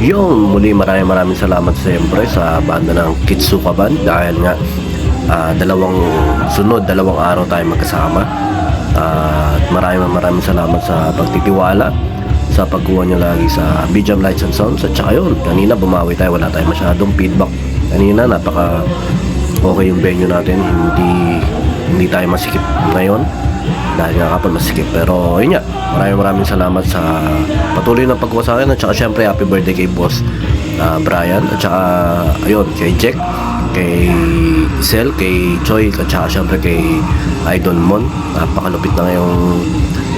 Yun, muli maraming maraming salamat siyempre sa banda ng Kitsuka Band dahil nga ah, dalawang sunod, dalawang araw tayo magkasama. Ah, At maraming maraming salamat sa pagtitiwala sa pagkuha nyo lagi sa Bijam Lights and Sounds at saka yun, kanina bumawi tayo, wala tayong masyadong feedback. Kanina napaka okay yung venue natin, hindi hindi tayo masikip ngayon dahil nga kapal masikip pero yun nga. Maraming maraming salamat sa patuloy na pagkuha sa akin. At saka syempre happy birthday kay boss ah, Brian. At saka ayun kay Jack kay Sel, kay Choi at saka syempre kay Idol Mon. Napakalupit na ngayong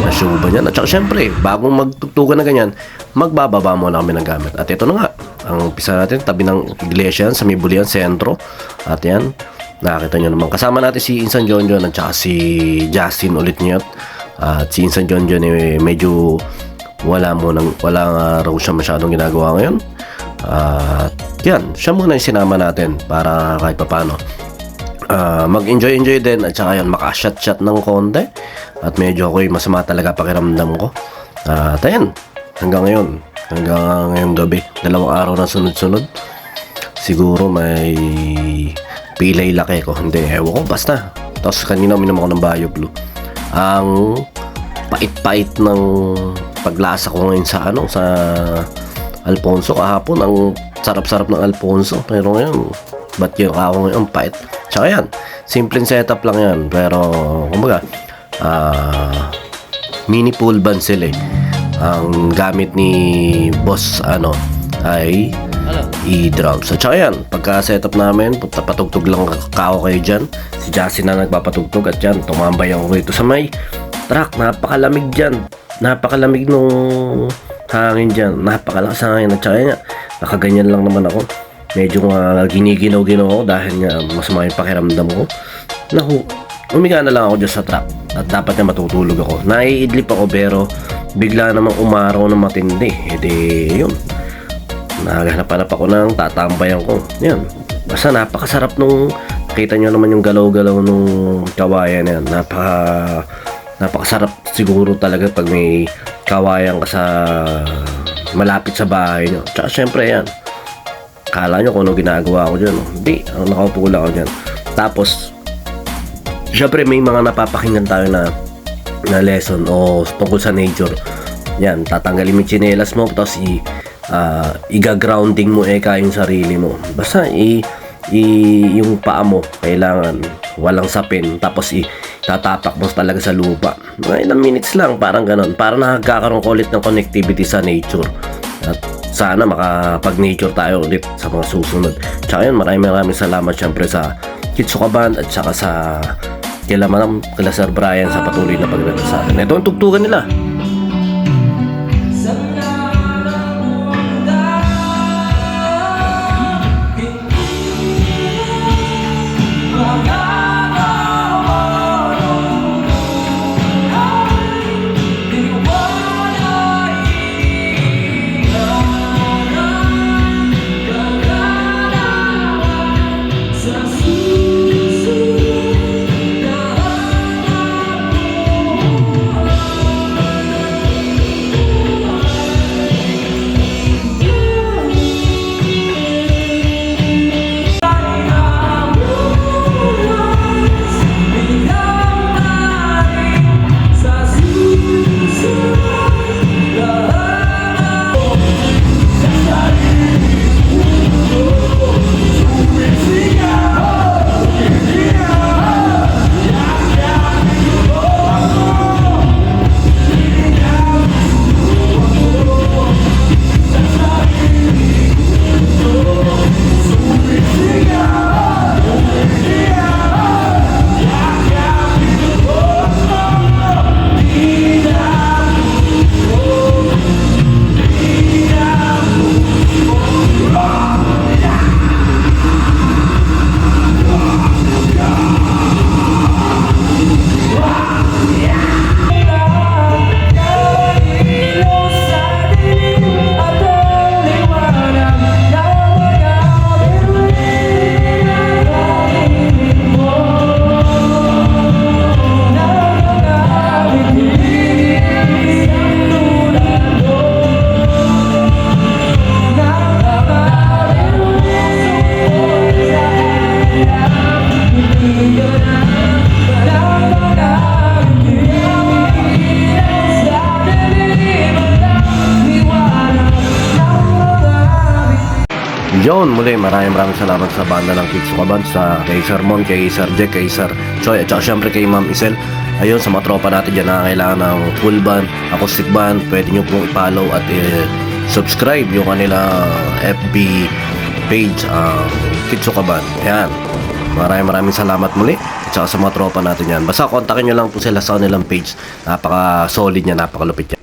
nasuba niyan. At saka syempre bagong magtugtugan na ganyan magbababa muna kami ng gamit. At ito na nga ang pisa natin tabi ng iglesia sa Mibulian Sentro at yan Nakita nyo naman. Kasama natin si Insan John at saka si Justin ulit niya. At si Insan John eh, medyo wala mo nang wala nga raw siya masyadong ginagawa ngayon. At yan, siya muna yung sinama natin para kahit papano. Ah, mag-enjoy-enjoy din at saka yan, makashot-shot ng konti. At medyo ako'y masama talaga pakiramdam ko. At ayan, hanggang ngayon, hanggang ngayong gabi, dalawang araw na sunod-sunod. Siguro may pilay laki ko. Hindi, ewan ko, basta. Tapos kanina uminom ako ng Bio Blue. Ang pait-pait ng paglasa ko ngayon sa ano, sa Alfonso kahapon. Ang sarap-sarap ng Alfonso. Pero ngayon, ba't yung ako ngayon pait? Tsaka yan, simpleng setup lang yan. Pero, kumbaga, ah, mini pool band sila eh. Ang gamit ni boss ano ay i-drums. At saka yan, pagka setup namin, punta patugtog lang kao kayo dyan. Si Jassy na nagpapatugtog at yan, tumambay ako rito sa may truck. Napakalamig dyan. Napakalamig nung hangin dyan. Napakalakas ang hangin. At saka yan, nakaganyan lang naman ako. Medyo nga giniginaw-ginaw ako dahil nga masama yung pakiramdam ko. Naku, umiga na lang ako dyan sa truck. At dapat na matutulog ako. Naiidlip ako pero bigla namang umaraw na matindi. E di, yun, naghanap-hanap ako ng tatambayan ko. Yan. Basta napakasarap nung kita nyo naman yung galaw-galaw nung kawayan yan. Napaka napakasarap siguro talaga pag may kawayan ka sa malapit sa bahay nyo. Tsaka syempre yan. Kala nyo kung ano ginagawa ko dyan. Hindi. Ang nakaupo lang ako dyan. Tapos, syempre may mga napapakinggan tayo na na lesson o tungkol sa nature. Yan, tatanggalin mo yung tsinelas mo, tapos i, ah, iga-grounding mo eka yung sarili mo. Basta i, i yung paa mo kailangan walang sapin tapos i tatapak mo talaga sa lupa. Mga ilang minutes lang, parang ganon. Para nakagkakaroon ka ulit ng connectivity sa nature. At sana makapag-nature tayo ulit sa mga susunod. Tsaka yun, maraming maraming salamat syempre sa Kitsuka Band at saka sa kila Manam, kila Sir Brian sa patuloy na pagdala sa atin. Ito ang tugtugan nila. Yon, muli maraming maraming salamat sa banda ng Kids Sukaban, sa kay Sir Mon, kay Sir Jack, kay Sir Choi, at saka syempre kay Ma'am Isel. Ayun, sa mga tropa natin dyan na kailangan ng full band, acoustic band, pwede nyo pong i-follow at i-subscribe yung kanila FB page, ang Kids Sukaban. Ayan, maraming maraming salamat muli. At sa mga tropa natin yan. Basta kontakin nyo lang po sila sa kanilang page. Napaka solid niya, napakalupit niya.